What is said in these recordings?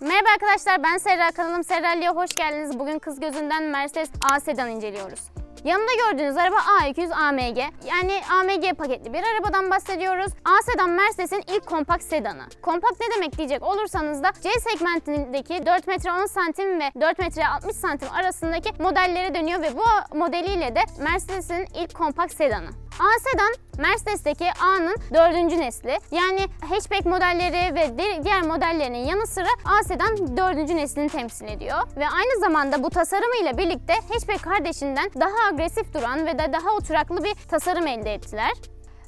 Merhaba arkadaşlar ben Serra kanalım Serrali'ye hoş geldiniz. Bugün kız gözünden Mercedes A sedan inceliyoruz. Yanımda gördüğünüz araba A200 AMG. Yani AMG paketli bir arabadan bahsediyoruz. A sedan Mercedes'in ilk kompakt sedanı. Kompakt ne demek diyecek olursanız da C segmentindeki 4 metre 10 santim ve 4 metre 60 santim arasındaki modellere dönüyor ve bu modeliyle de Mercedes'in ilk kompakt sedanı. A sedan Mercedes'teki A'nın dördüncü nesli. Yani hatchback modelleri ve di- diğer modellerinin yanı sıra A sedan dördüncü neslini temsil ediyor. Ve aynı zamanda bu tasarımıyla birlikte hatchback kardeşinden daha agresif duran ve de daha oturaklı bir tasarım elde ettiler.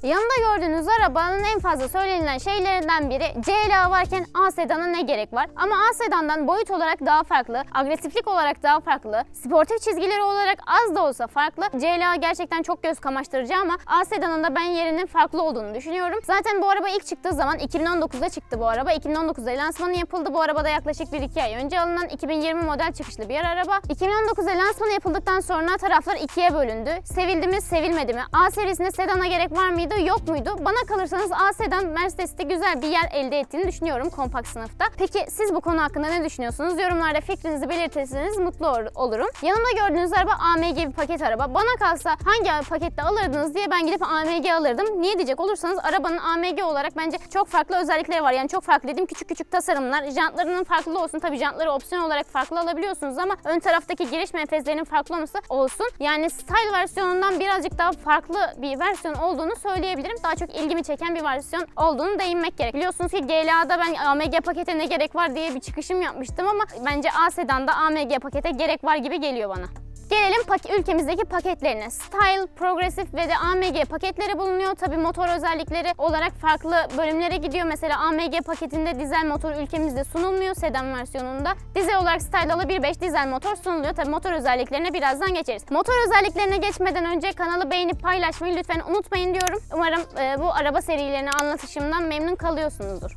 Yanında gördüğünüz arabanın en fazla söylenilen şeylerinden biri CLA varken A sedana ne gerek var? Ama A sedandan boyut olarak daha farklı, agresiflik olarak daha farklı, sportif çizgileri olarak az da olsa farklı. CLA gerçekten çok göz kamaştırıcı ama A sedanın da ben yerinin farklı olduğunu düşünüyorum. Zaten bu araba ilk çıktığı zaman 2019'da çıktı bu araba. 2019'da lansmanı yapıldı. Bu arabada yaklaşık 1-2 ay önce alınan 2020 model çıkışlı bir araba. 2019'da lansmanı yapıldıktan sonra taraflar ikiye bölündü. Sevildi mi, sevilmedi mi? A serisinde sedana gerek var mıydı, yok muydu? Bana kalırsanız A sedan Mercedes'te güzel bir yer elde ettiğini düşünüyorum kompakt sınıfta. Peki siz bu konu hakkında ne düşünüyorsunuz? Yorumlarda fikrinizi belirtirseniz mutlu ol- olurum. Yanımda gördüğünüz araba AMG bir paket araba. Bana kalsa hangi pakette alırdınız diye ben gidip AMG alırdım. Niye diyecek olursanız arabanın AMG olarak bence çok farklı özellikleri var. Yani çok farklı dediğim küçük küçük tasarımlar. Jantlarının farklı olsun. Tabii jantları opsiyon olarak farklı alabiliyorsunuz ama ön taraftaki giriş menfezlerinin farklı olması olsun. Yani style versiyonundan birazcık daha farklı bir versiyon olduğunu söyleyebilirim. Daha çok ilgimi çeken bir versiyon olduğunu değinmek gerek. Biliyorsunuz ki GLA'da ben AMG pakete ne gerek var diye bir çıkışım yapmıştım ama bence A sedanda AMG pakete gerek var gibi geliyor bana. Gelelim ülkemizdeki paketlerine. Style, Progressive ve de AMG paketleri bulunuyor. Tabi motor özellikleri olarak farklı bölümlere gidiyor. Mesela AMG paketinde dizel motor ülkemizde sunulmuyor sedan versiyonunda. Dizel olarak Style'lı 1.5 dizel motor sunuluyor. Tabi motor özelliklerine birazdan geçeriz. Motor özelliklerine geçmeden önce kanalı beğenip paylaşmayı lütfen unutmayın diyorum. Umarım e, bu araba serilerini anlatışımdan memnun kalıyorsunuzdur.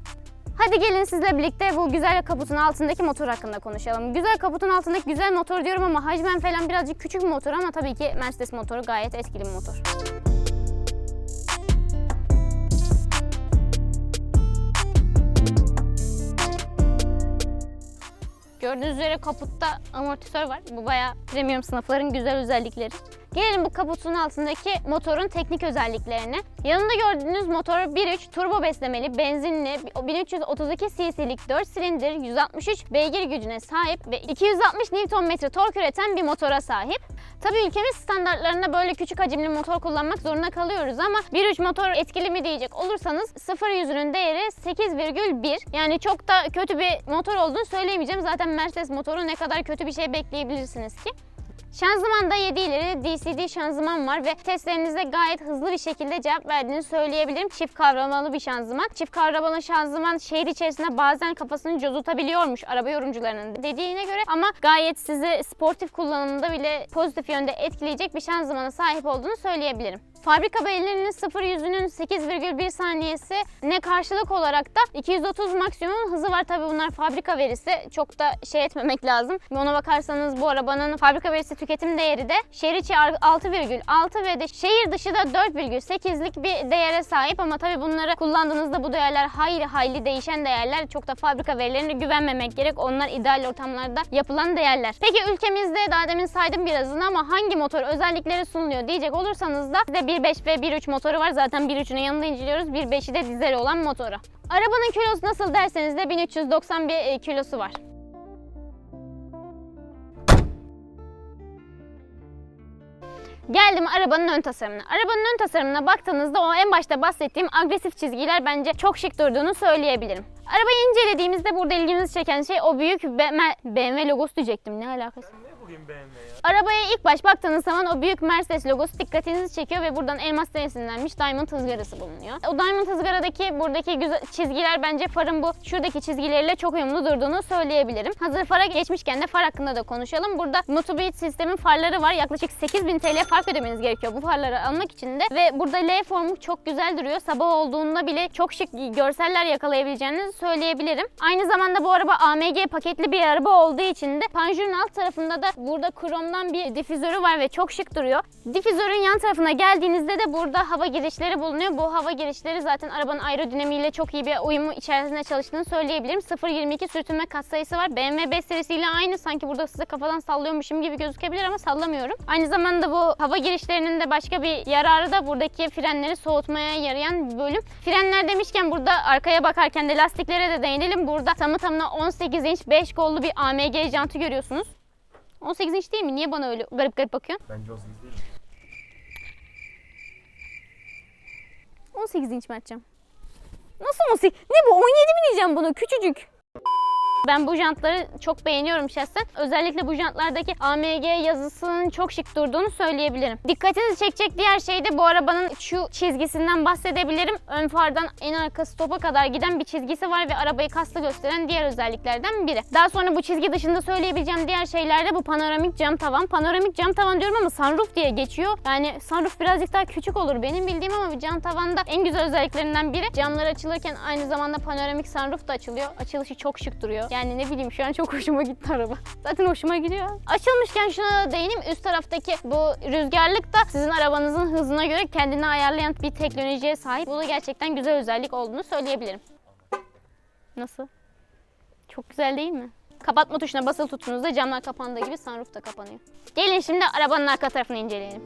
Hadi gelin sizle birlikte bu güzel kaputun altındaki motor hakkında konuşalım. Güzel kaputun altındaki güzel motor diyorum ama hacmen falan birazcık küçük bir motor ama tabii ki Mercedes motoru gayet etkili bir motor. Gördüğünüz üzere kaputta amortisör var. Bu bayağı premium sınıfların güzel özellikleri. Gelelim bu kaputun altındaki motorun teknik özelliklerine. Yanında gördüğünüz motor 1.3 turbo beslemeli, benzinli, 1332 cc'lik 4 silindir, 163 beygir gücüne sahip ve 260 Nm tork üreten bir motora sahip. Tabii ülkemiz standartlarında böyle küçük hacimli motor kullanmak zorunda kalıyoruz ama 1.3 motor etkili mi diyecek olursanız 0 yüzünün değeri 8,1. Yani çok da kötü bir motor olduğunu söyleyemeyeceğim. Zaten Mercedes motoru ne kadar kötü bir şey bekleyebilirsiniz ki. Şanzımanda 7 ileri DCD şanzıman var ve testlerinizde gayet hızlı bir şekilde cevap verdiğini söyleyebilirim. Çift kavramalı bir şanzıman. Çift kavramalı şanzıman şehir içerisinde bazen kafasını cozutabiliyormuş araba yorumcularının dediğine göre ama gayet sizi sportif kullanımında bile pozitif yönde etkileyecek bir şanzımana sahip olduğunu söyleyebilirim. Fabrika verilerinin 0 yüzünün 8,1 saniyesi ne karşılık olarak da 230 maksimum hızı var. Tabi bunlar fabrika verisi. Çok da şey etmemek lazım. Ona bakarsanız bu arabanın fabrika verisi tüketim değeri de şehir içi 6,6 ve de şehir dışı da 4,8'lik bir değere sahip ama tabi bunları kullandığınızda bu değerler hayli hayli değişen değerler. Çok da fabrika verilerine güvenmemek gerek. Onlar ideal ortamlarda yapılan değerler. Peki ülkemizde daha demin saydım birazını ama hangi motor özellikleri sunuluyor diyecek olursanız da size 1.5 ve 1.3 motoru var. Zaten 1.3'ünün yanında inceliyoruz. 1.5'i de dizel olan motoru. Arabanın kilosu nasıl derseniz de 1391 e, kilosu var. Geldim arabanın ön tasarımına. Arabanın ön tasarımına baktığınızda o en başta bahsettiğim agresif çizgiler bence çok şık durduğunu söyleyebilirim. Arabayı incelediğimizde burada ilgimizi çeken şey o büyük BMW, logosu diyecektim. Ne alakası? BMW ya? Arabaya ilk baş baktığınız zaman o büyük Mercedes logosu dikkatinizi çekiyor ve buradan elmas esinlenmiş Diamond ızgarası bulunuyor. O Diamond ızgaradaki buradaki güzel çizgiler bence farın bu şuradaki çizgileriyle çok uyumlu durduğunu söyleyebilirim. Hazır fara geçmişken de far hakkında da konuşalım. Burada Multibeat sistemin farları var. Yaklaşık 8000 TL fark ödemeniz gerekiyor bu farları almak için de. Ve burada L formu çok güzel duruyor. Sabah olduğunda bile çok şık görseller yakalayabileceğinizi söyleyebilirim. Aynı zamanda bu araba AMG paketli bir araba olduğu için de panjurun alt tarafında da Burada kromdan bir difüzörü var ve çok şık duruyor. Difüzörün yan tarafına geldiğinizde de burada hava girişleri bulunuyor. Bu hava girişleri zaten arabanın aerodinamiğiyle çok iyi bir uyumu içerisinde çalıştığını söyleyebilirim. 0.22 sürtünme katsayısı var. BMW 5 serisiyle aynı. Sanki burada size kafadan sallıyormuşum gibi gözükebilir ama sallamıyorum. Aynı zamanda bu hava girişlerinin de başka bir yararı da buradaki frenleri soğutmaya yarayan bir bölüm. Frenler demişken burada arkaya bakarken de lastiklere de değinelim. Burada tamı tamına 18 inç 5 kollu bir AMG jantı görüyorsunuz. 18 inç değil mi? Niye bana öyle garip garip bakıyorsun? Bence 18 değil. 18 inç Mertcan. Nasıl 18? Ne bu? 17 mi diyeceğim bunu? Küçücük. Ben bu jantları çok beğeniyorum şahsen. Özellikle bu jantlardaki AMG yazısının çok şık durduğunu söyleyebilirim. Dikkatinizi çekecek diğer şey de bu arabanın şu çizgisinden bahsedebilirim. Ön fardan en arka stopa kadar giden bir çizgisi var ve arabayı kaslı gösteren diğer özelliklerden biri. Daha sonra bu çizgi dışında söyleyebileceğim diğer şeyler de bu panoramik cam tavan. Panoramik cam tavan diyorum ama sunroof diye geçiyor. Yani sunroof birazcık daha küçük olur benim bildiğim ama bir cam tavanda en güzel özelliklerinden biri. Camlar açılırken aynı zamanda panoramik sunroof da açılıyor. Açılışı çok şık duruyor. Yani ne bileyim şu an çok hoşuma gitti araba. Zaten hoşuma gidiyor. Açılmışken şuna da değineyim. Üst taraftaki bu rüzgarlık da sizin arabanızın hızına göre kendini ayarlayan bir teknolojiye sahip. Bu da gerçekten güzel özellik olduğunu söyleyebilirim. Nasıl? Çok güzel değil mi? Kapatma tuşuna basılı tuttuğunuzda camlar kapandığı gibi sunroof da kapanıyor. Gelin şimdi arabanın arka tarafını inceleyelim.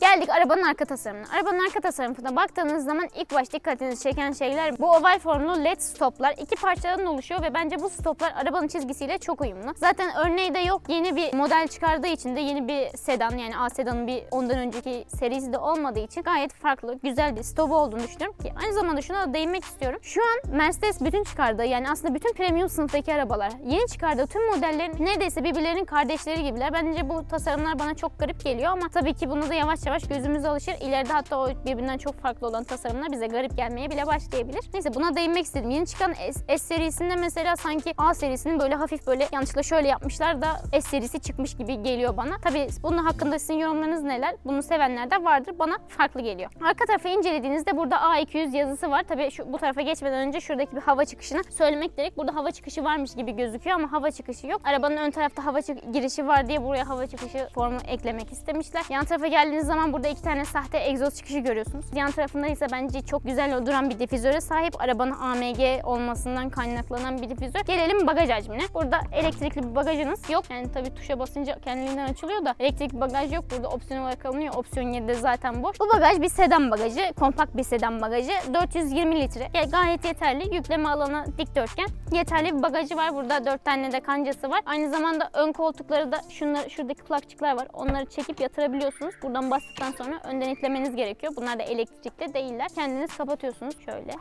Geldik arabanın arka tasarımına. Arabanın arka tasarımına baktığınız zaman ilk baş dikkatinizi çeken şeyler bu oval formlu led stoplar. iki parçadan oluşuyor ve bence bu stoplar arabanın çizgisiyle çok uyumlu. Zaten örneği de yok. Yeni bir model çıkardığı için de yeni bir sedan yani A sedanın bir ondan önceki serisi de olmadığı için gayet farklı, güzel bir stopu olduğunu düşünüyorum ki aynı zamanda şuna da değinmek istiyorum. Şu an Mercedes bütün çıkardığı yani aslında bütün premium sınıftaki arabalar yeni çıkardığı tüm modellerin neredeyse birbirlerinin kardeşleri gibiler. Bence bu tasarımlar bana çok garip geliyor ama tabii ki bunu da yavaş yavaş gözümüz alışır. İleride hatta o birbirinden çok farklı olan tasarımlar bize garip gelmeye bile başlayabilir. Neyse buna değinmek istedim. Yeni çıkan S, S serisinde mesela sanki A serisinin böyle hafif böyle yanlışlıkla şöyle yapmışlar da S serisi çıkmış gibi geliyor bana. Tabii bunun hakkında sizin yorumlarınız neler? Bunu sevenler de vardır. Bana farklı geliyor. Arka tarafı incelediğinizde burada A200 yazısı var. Tabii şu, bu tarafa geçmeden önce şuradaki bir hava çıkışını söylemek gerek. Burada hava çıkışı varmış gibi gözüküyor ama hava çıkışı yok. Arabanın ön tarafta hava girişi var diye buraya hava çıkışı formu eklemek istemişler. Yan tarafa geldiğiniz zaman burada iki tane sahte egzoz çıkışı görüyorsunuz. Yan tarafında ise bence çok güzel duran bir difüzöre sahip. Arabanın AMG olmasından kaynaklanan bir difüzör. Gelelim bagaj hacmine. Burada elektrikli bir bagajınız yok. Yani tabii tuşa basınca kendiliğinden açılıyor da elektrikli bagaj yok. Burada opsiyon olarak alınıyor. Opsiyon yeri de zaten boş. Bu bagaj bir sedan bagajı. Kompakt bir sedan bagajı. 420 litre. Yani gayet yeterli. Yükleme alanı dikdörtgen. Yeterli bir bagajı var. Burada 4 tane de kancası var. Aynı zamanda ön koltukları da şunlar, şuradaki kulakçıklar var. Onları çekip yatırabiliyorsunuz. Buradan bastıktan sonra önden itlemeniz gerekiyor. Bunlar da elektrikli değiller. Kendiniz kapatıyorsunuz şöyle.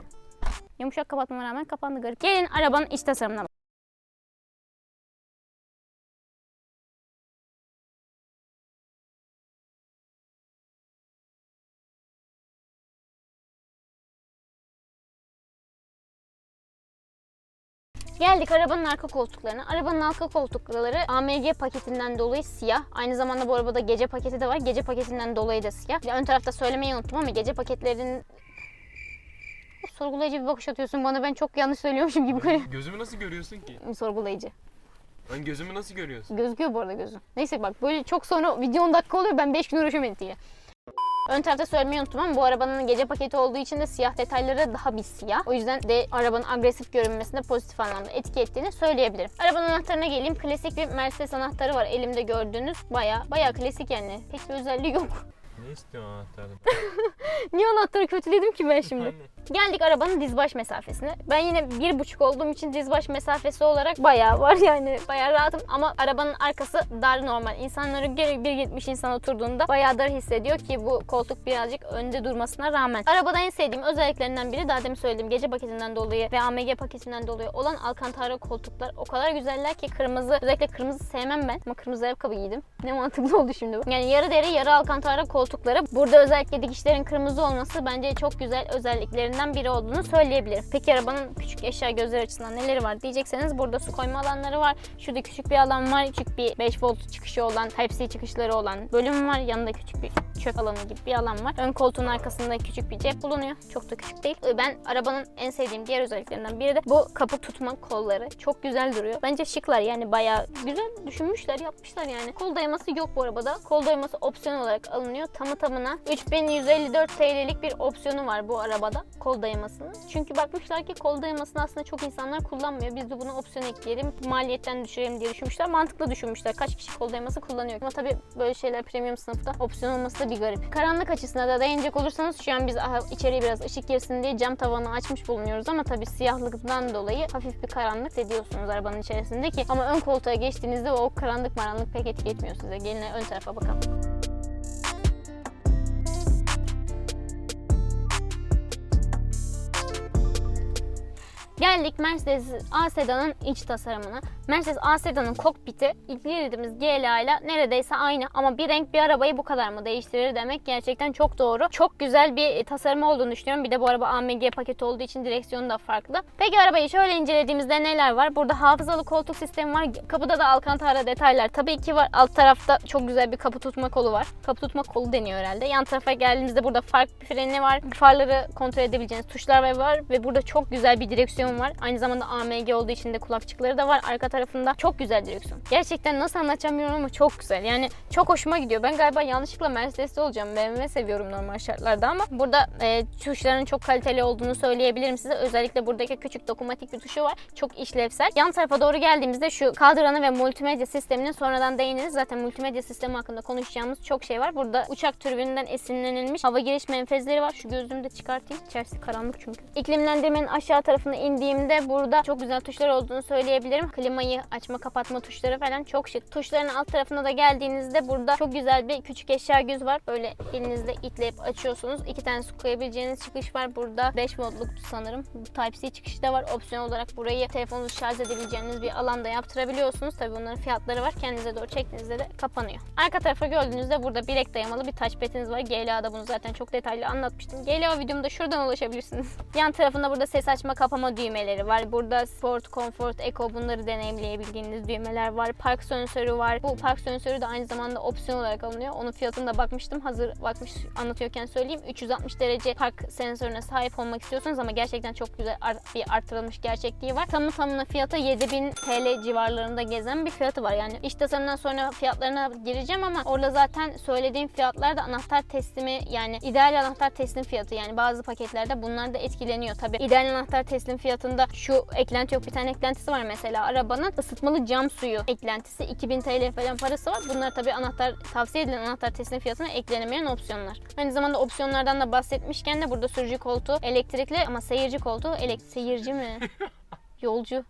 Yumuşak kapatmama rağmen kapandı garip. Gelin arabanın iç tasarımına Geldik arabanın arka koltuklarına. Arabanın arka koltukları AMG paketinden dolayı siyah. Aynı zamanda bu arabada gece paketi de var. Gece paketinden dolayı da siyah. Bir Ön tarafta söylemeyi unuttum ama gece paketlerinin sorgulayıcı bir bakış atıyorsun bana. Ben çok yanlış söylüyormuşum gibi. Gözümü nasıl görüyorsun ki? sorgulayıcı. Lan gözümü nasıl görüyorsun? Gözüküyor bu arada gözüm. Neyse bak böyle çok sonra video 10 dakika oluyor ben 5 gün uğraşıyorum diye. Ön tarafta söylemeyi unuttum ama bu arabanın gece paketi olduğu için de siyah detayları daha bir siyah. O yüzden de arabanın agresif görünmesinde pozitif anlamda etki ettiğini söyleyebilirim. Arabanın anahtarına geleyim. Klasik bir Mercedes anahtarı var elimde gördüğünüz. Baya baya klasik yani. Pek bir özelliği yok. Ne istiyorsun anahtardan? Niye anahtarı kötüledim ki ben şimdi? Anne. Geldik arabanın dizbaş mesafesine. Ben yine bir buçuk olduğum için dizbaş mesafesi olarak bayağı var yani bayağı rahatım ama arabanın arkası dar normal. İnsanlara göre 1.70 insan oturduğunda bayağı dar hissediyor ki bu koltuk birazcık önde durmasına rağmen. Arabada en sevdiğim özelliklerinden biri daha demin söylediğim gece paketinden dolayı ve AMG paketinden dolayı olan Alcantara koltuklar o kadar güzeller ki kırmızı özellikle kırmızı sevmem ben ama kırmızı ayakkabı giydim. Ne mantıklı oldu şimdi bu. Yani yarı deri yarı Alcantara koltukları. Burada özellikle dikişlerin kırmızı olması bence çok güzel özelliklerinden biri olduğunu söyleyebilirim. Peki arabanın küçük eşya gözleri açısından neleri var diyecekseniz burada su koyma alanları var. Şurada küçük bir alan var. Küçük bir 5 volt çıkışı olan, Type-C çıkışları olan bölüm var. Yanında küçük bir çöp alanı gibi bir alan var. Ön koltuğun arkasında küçük bir cep bulunuyor. Çok da küçük değil. Ee, Ben arabanın en sevdiğim diğer özelliklerinden biri de bu kapı tutma kolları. Çok güzel duruyor. Bence şıklar yani bayağı güzel düşünmüşler, yapmışlar yani. Kol dayaması yok bu arabada. Kol dayaması opsiyon olarak alınıyor. Tamı tamına 3154 TL'lik bir opsiyonu var bu arabada kol dayamasının. Çünkü bakmışlar ki kol dayamasını aslında çok insanlar kullanmıyor. Biz de bunu opsiyon ekleyelim, maliyetten düşürelim diye düşünmüşler. Mantıklı düşünmüşler. Kaç kişi kol dayaması kullanıyor. Ama tabii böyle şeyler premium sınıfta opsiyon olması da bir garip. Karanlık açısına da değinecek olursanız şu an biz içeriye biraz ışık girsin diye cam tavanı açmış bulunuyoruz ama tabii siyahlıktan dolayı hafif bir karanlık hissediyorsunuz arabanın içerisindeki. Ama ön koltuğa geçtiğinizde o karanlık maranlık pek etki etmiyor size. Gelin ön tarafa bakalım. Geldik Mercedes A sedanın iç tasarımına. Mercedes A sedanın kokpiti ilk girdiğimiz GLA ile neredeyse aynı ama bir renk bir arabayı bu kadar mı değiştirir demek gerçekten çok doğru. Çok güzel bir tasarım olduğunu düşünüyorum. Bir de bu araba AMG paketi olduğu için direksiyonu da farklı. Peki arabayı şöyle incelediğimizde neler var? Burada hafızalı koltuk sistemi var. Kapıda da Alcantara detaylar tabii ki var. Alt tarafta çok güzel bir kapı tutma kolu var. Kapı tutma kolu deniyor herhalde. Yan tarafa geldiğimizde burada fark freni var. Farları kontrol edebileceğiniz tuşlar var ve burada çok güzel bir direksiyon var. Aynı zamanda AMG olduğu için de kulakçıkları da var. Arka tarafında çok güzel direksiyon. Gerçekten nasıl anlatacağım ama çok güzel. Yani çok hoşuma gidiyor. Ben galiba yanlışlıkla Mercedes'te olacağım. BMW seviyorum normal şartlarda ama burada e, tuşların çok kaliteli olduğunu söyleyebilirim size. Özellikle buradaki küçük dokunmatik bir tuşu var. Çok işlevsel. Yan tarafa doğru geldiğimizde şu kadranı ve multimedya sisteminin sonradan değiniriz. Zaten multimedya sistemi hakkında konuşacağımız çok şey var. Burada uçak türbininden esinlenilmiş hava giriş menfezleri var. Şu gözlüğümü de çıkartayım. İçerisi karanlık çünkü. İklimlendirmenin aşağı tarafına indiğimde burada çok güzel tuşlar olduğunu söyleyebilirim. Klimayı açma kapatma tuşları falan çok şık. Tuşların alt tarafına da geldiğinizde burada çok güzel bir küçük eşya göz var. Böyle elinizle itleyip açıyorsunuz. İki tane su koyabileceğiniz çıkış var. Burada 5 modluk sanırım. Type-C çıkışı da var. Opsiyon olarak burayı telefonunuzu şarj edebileceğiniz bir alanda yaptırabiliyorsunuz. Tabii bunların fiyatları var. Kendinize doğru çektiğinizde de kapanıyor. Arka tarafa gördüğünüzde burada bilek dayamalı bir touchpad'iniz var. GLA'da bunu zaten çok detaylı anlatmıştım. GLA videomda şuradan ulaşabilirsiniz. Yan tarafında burada ses açma kapama düğmeleri var. Burada Sport, Comfort, Eco bunları deneyimleyebildiğiniz düğmeler var. Park sensörü var. Bu park sensörü de aynı zamanda opsiyon olarak alınıyor. Onun fiyatına da bakmıştım. Hazır bakmış anlatıyorken söyleyeyim. 360 derece park sensörüne sahip olmak istiyorsunuz ama gerçekten çok güzel bir artırılmış gerçekliği var. Tamı tamına fiyata 7000 TL civarlarında gezen bir fiyatı var. Yani iş tasarımından sonra fiyatlarına gireceğim ama orada zaten söylediğim fiyatlar da anahtar teslimi yani ideal anahtar teslim fiyatı yani bazı paketlerde bunlar da etkileniyor. Tabi ideal anahtar teslim fiyatında şu eklenti yok. Bir tane eklentisi var mesela arabanın ısıtmalı cam suyu eklentisi 2000 TL falan parası var. Bunlar tabi anahtar tavsiye edilen anahtar teslim fiyatına eklenemeyen opsiyonlar. Aynı zamanda opsiyonlardan da bahsetmişken de burada sürücü koltuğu elektrikli ama seyirci koltuğu elek seyirci mi? Yolcu.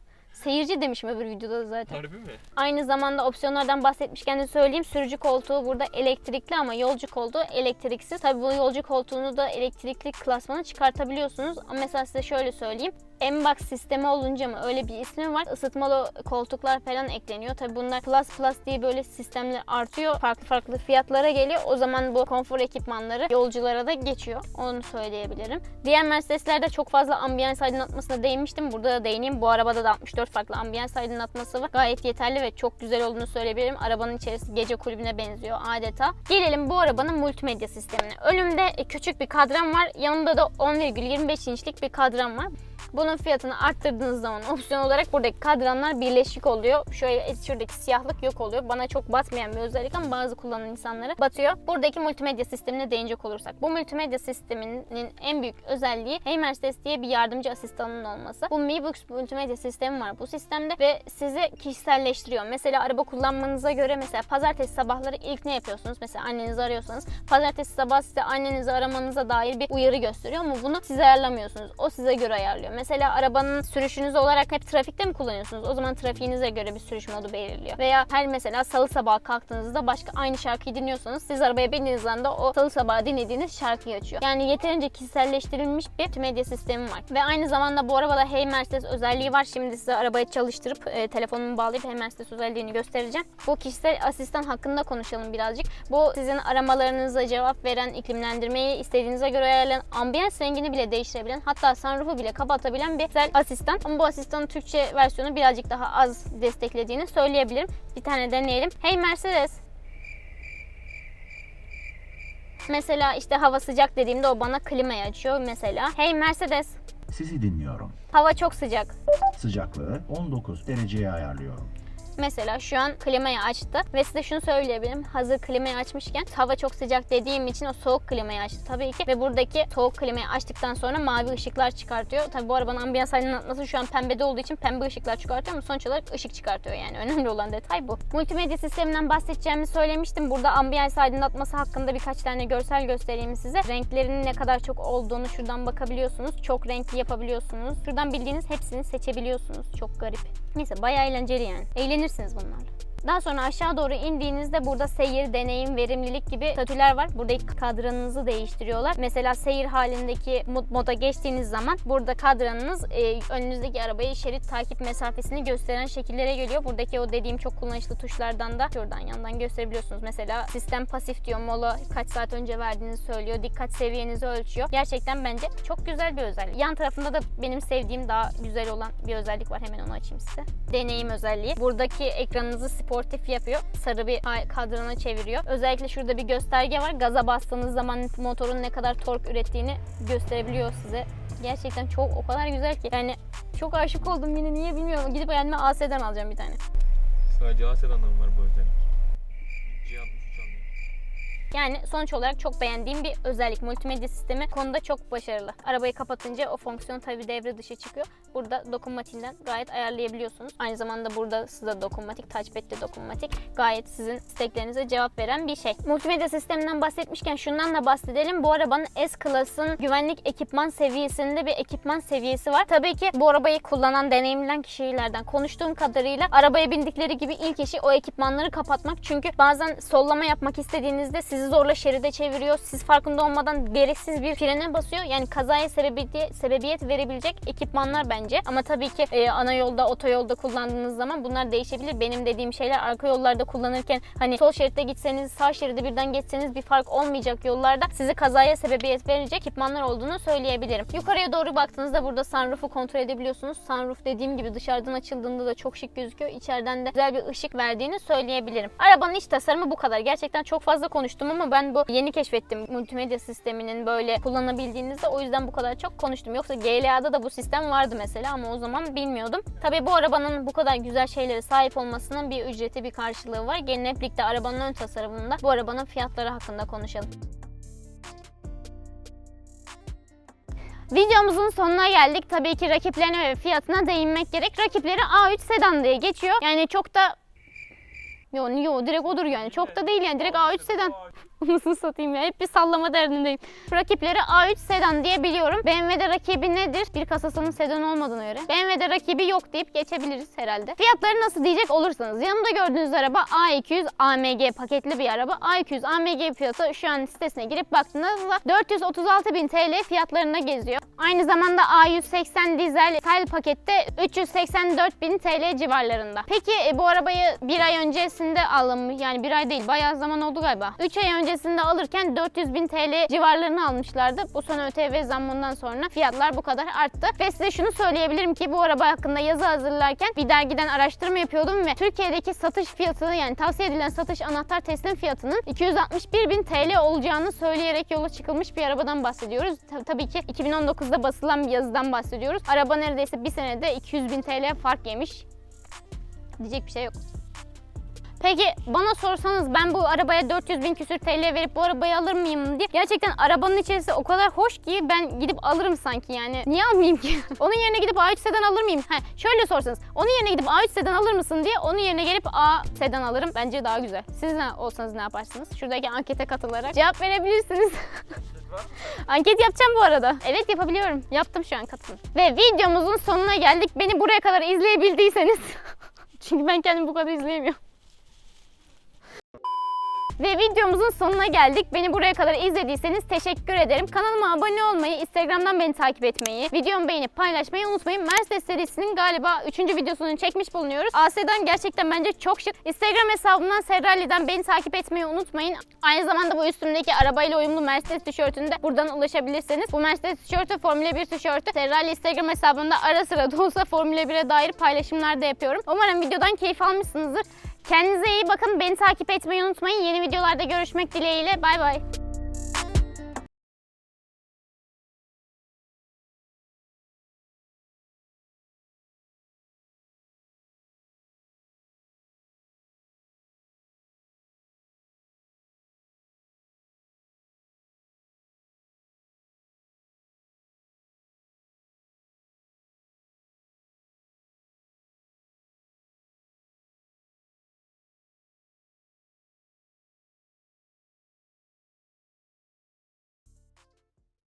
Seyirci demişim öbür videoda da zaten. Harbi mi? Aynı zamanda opsiyonlardan bahsetmişken de söyleyeyim. Sürücü koltuğu burada elektrikli ama yolcu koltuğu elektriksiz. Tabii bu yolcu koltuğunu da elektrikli klasmana çıkartabiliyorsunuz. Ama mesela size şöyle söyleyeyim. M-Box sistemi olunca mı öyle bir ismi var. Isıtmalı koltuklar falan ekleniyor. Tabii bunlar plus plus diye böyle sistemler artıyor. Farklı farklı fiyatlara geliyor. O zaman bu konfor ekipmanları yolculara da geçiyor. Onu söyleyebilirim. Diğer Mercedeslerde çok fazla ambiyans aydınlatmasına değinmiştim. Burada da değineyim. Bu arabada da 64 farklı ambiyans aydınlatması var. Gayet yeterli ve çok güzel olduğunu söyleyebilirim. Arabanın içerisi gece kulübüne benziyor adeta. Gelelim bu arabanın multimedya sistemine. Önümde küçük bir kadran var. Yanımda da 10,25 inçlik bir kadran var. Bunun fiyatını arttırdığınız zaman opsiyon olarak buradaki kadranlar birleşik oluyor. Şöyle şuradaki siyahlık yok oluyor. Bana çok batmayan bir özellik ama bazı kullanan insanlara batıyor. Buradaki multimedya sistemine değinecek olursak. Bu multimedya sisteminin en büyük özelliği Hey Mercedes diye bir yardımcı asistanının olması. Bu Mi Box multimedya sistemi var bu sistemde ve sizi kişiselleştiriyor. Mesela araba kullanmanıza göre mesela pazartesi sabahları ilk ne yapıyorsunuz? Mesela annenizi arıyorsanız pazartesi sabah size annenizi aramanıza dair bir uyarı gösteriyor ama bunu siz ayarlamıyorsunuz. O size göre ayarlıyor. Mesela arabanın sürüşünüz olarak hep trafikte mi kullanıyorsunuz? O zaman trafiğinize göre bir sürüş modu belirliyor. Veya her mesela salı sabahı kalktığınızda başka aynı şarkıyı dinliyorsanız siz arabaya bindiğiniz anda o salı sabahı dinlediğiniz şarkıyı açıyor. Yani yeterince kişiselleştirilmiş bir medya sistemi var. Ve aynı zamanda bu arabada Hey Mercedes özelliği var. Şimdi size arabayı çalıştırıp e, telefonumu bağlayıp Hey Mercedes özelliğini göstereceğim. Bu kişisel asistan hakkında konuşalım birazcık. Bu sizin aramalarınıza cevap veren, iklimlendirmeyi istediğinize göre ayarlayan, ambiyans rengini bile değiştirebilen, hatta sunroof'u bile kapatabilen bir güzel asistan. Ama bu asistanın Türkçe versiyonu birazcık daha az desteklediğini söyleyebilirim. Bir tane deneyelim. Hey Mercedes. Mesela işte hava sıcak dediğimde o bana klimayı açıyor mesela. Hey Mercedes, Sizi dinliyorum. hava çok sıcak. Sıcaklığı 19 dereceye ayarlıyorum. Mesela şu an klimayı açtı ve size şunu söyleyebilirim. Hazır klimayı açmışken hava çok sıcak dediğim için o soğuk klimayı açtı tabii ki. Ve buradaki soğuk klimayı açtıktan sonra mavi ışıklar çıkartıyor. Tabii bu arabanın ambiyans aydınlatması şu an pembede olduğu için pembe ışıklar çıkartıyor ama sonuç olarak ışık çıkartıyor yani. Önemli olan detay bu. Multimedya sisteminden bahsedeceğimi söylemiştim. Burada ambiyans aydınlatması hakkında birkaç tane görsel göstereyim size. Renklerinin ne kadar çok olduğunu şuradan bakabiliyorsunuz. Çok renkli yapabiliyorsunuz. Şuradan bildiğiniz hepsini seçebiliyorsunuz. Çok garip. Neyse bayağı eğlenceli yani. Eğlenirsiniz bunlarla. Daha sonra aşağı doğru indiğinizde burada seyir, deneyim, verimlilik gibi statüler var. Buradaki kadranınızı değiştiriyorlar. Mesela seyir halindeki mod- moda geçtiğiniz zaman burada kadranınız e, önünüzdeki arabayı şerit takip mesafesini gösteren şekillere geliyor. Buradaki o dediğim çok kullanışlı tuşlardan da şuradan yandan gösterebiliyorsunuz. Mesela sistem pasif diyor, mola kaç saat önce verdiğinizi söylüyor, dikkat seviyenizi ölçüyor. Gerçekten bence çok güzel bir özellik. Yan tarafında da benim sevdiğim daha güzel olan bir özellik var. Hemen onu açayım size. Deneyim özelliği. Buradaki ekranınızı sportif yapıyor. Sarı bir kadrana çeviriyor. Özellikle şurada bir gösterge var. Gaza bastığınız zaman motorun ne kadar tork ürettiğini gösterebiliyor size. Gerçekten çok o kadar güzel ki. Yani çok aşık oldum yine niye bilmiyorum. Gidip kendime AS'den alacağım bir tane. Sadece mı var bu özellik? G63 aldım. Yani sonuç olarak çok beğendiğim bir özellik. Multimedya sistemi konuda çok başarılı. Arabayı kapatınca o fonksiyon tabii devre dışı çıkıyor. Burada dokunmatiğinden gayet ayarlayabiliyorsunuz. Aynı zamanda burada size dokunmatik, touchpad de dokunmatik. Gayet sizin isteklerinize cevap veren bir şey. Multimedya sisteminden bahsetmişken şundan da bahsedelim. Bu arabanın S-Class'ın güvenlik ekipman seviyesinde bir ekipman seviyesi var. Tabii ki bu arabayı kullanan, deneyimlen kişilerden konuştuğum kadarıyla arabaya bindikleri gibi ilk işi o ekipmanları kapatmak. Çünkü bazen sollama yapmak istediğinizde sizi zorla şeride çeviriyor. Siz farkında olmadan gereksiz bir frene basıyor. Yani kazaya sebebiyet, sebebiyet verebilecek ekipmanlar bence. Ama tabii ki e, ana yolda, otoyolda kullandığınız zaman bunlar değişebilir. Benim dediğim şeyler arka yollarda kullanırken hani sol şeritte gitseniz, sağ şeride birden geçseniz bir fark olmayacak yollarda sizi kazaya sebebiyet verecek ekipmanlar olduğunu söyleyebilirim. Yukarıya doğru baktığınızda burada sunroof'u kontrol edebiliyorsunuz. Sunroof dediğim gibi dışarıdan açıldığında da çok şık gözüküyor. İçeriden de güzel bir ışık verdiğini söyleyebilirim. Arabanın iç tasarımı bu kadar. Gerçekten çok fazla konuştum ama ben bu yeni keşfettim multimedya sisteminin böyle kullanabildiğinizde o yüzden bu kadar çok konuştum. Yoksa GLA'da da bu sistem vardı mesela ama o zaman bilmiyordum. Tabii bu arabanın bu kadar güzel şeylere sahip olmasının bir ücreti bir karşılığı var. Gelin hep birlikte arabanın ön tasarımında bu arabanın fiyatları hakkında konuşalım. Videomuzun sonuna geldik. Tabii ki rakiplerine ve fiyatına değinmek gerek. Rakipleri A3 sedan diye geçiyor. Yani çok da Yo, yo direkt odur yani. Çok da değil yani. Direkt A3 sedan. Nasıl satayım ya? Hep bir sallama derdindeyim. Rakipleri A3 sedan diye biliyorum. BMW'de rakibi nedir? Bir kasasının sedan olmadığına göre. BMW'de rakibi yok deyip geçebiliriz herhalde. Fiyatları nasıl diyecek olursanız. Yanımda gördüğünüz araba A200 AMG paketli bir araba. A200 AMG fiyatı şu an sitesine girip baktığınızda 436.000 TL fiyatlarında geziyor. Aynı zamanda A180 dizel style pakette 384.000 TL civarlarında. Peki e, bu arabayı bir ay öncesinde alım yani bir ay değil bayağı zaman oldu galiba. 3 ay öncesinde alırken 400.000 TL civarlarını almışlardı. Bu son ÖTV zammından sonra fiyatlar bu kadar arttı. Ve size şunu söyleyebilirim ki bu araba hakkında yazı hazırlarken bir dergiden araştırma yapıyordum ve Türkiye'deki satış fiyatını yani tavsiye edilen satış anahtar teslim fiyatının 261.000 TL olacağını söyleyerek yola çıkılmış bir arabadan bahsediyoruz. Ta- tabii ki 2019'da basılan bir yazıdan bahsediyoruz. Araba neredeyse bir senede 200.000 TL fark yemiş. Diyecek bir şey yok. Peki bana sorsanız ben bu arabaya 400 bin küsür TL verip bu arabayı alır mıyım diye. Gerçekten arabanın içerisi o kadar hoş ki ben gidip alırım sanki yani. Niye almayayım ki? onun yerine gidip A3 sedan alır mıyım? Ha, şöyle sorsanız onun yerine gidip A3 sedan alır mısın diye onun yerine gelip A sedan alırım. Bence daha güzel. Siz ne olsanız ne yaparsınız? Şuradaki ankete katılarak cevap verebilirsiniz. Anket yapacağım bu arada. Evet yapabiliyorum. Yaptım şu an katılın. Ve videomuzun sonuna geldik. Beni buraya kadar izleyebildiyseniz. Çünkü ben kendimi bu kadar izleyemiyorum. Ve videomuzun sonuna geldik. Beni buraya kadar izlediyseniz teşekkür ederim. Kanalıma abone olmayı, Instagram'dan beni takip etmeyi, videomu beğenip paylaşmayı unutmayın. Mercedes serisinin galiba 3. videosunu çekmiş bulunuyoruz. AS'den gerçekten bence çok şık. Instagram hesabımdan Serrali'den beni takip etmeyi unutmayın. Aynı zamanda bu üstümdeki arabayla uyumlu Mercedes tişörtünde buradan ulaşabilirsiniz. Bu Mercedes tişörtü Formula 1 tişörtü. Serrali Instagram hesabında ara sıra da olsa Formula 1'e dair paylaşımlar da yapıyorum. Umarım videodan keyif almışsınızdır. Kendinize iyi bakın. Beni takip etmeyi unutmayın. Yeni videolarda görüşmek dileğiyle. Bay bay.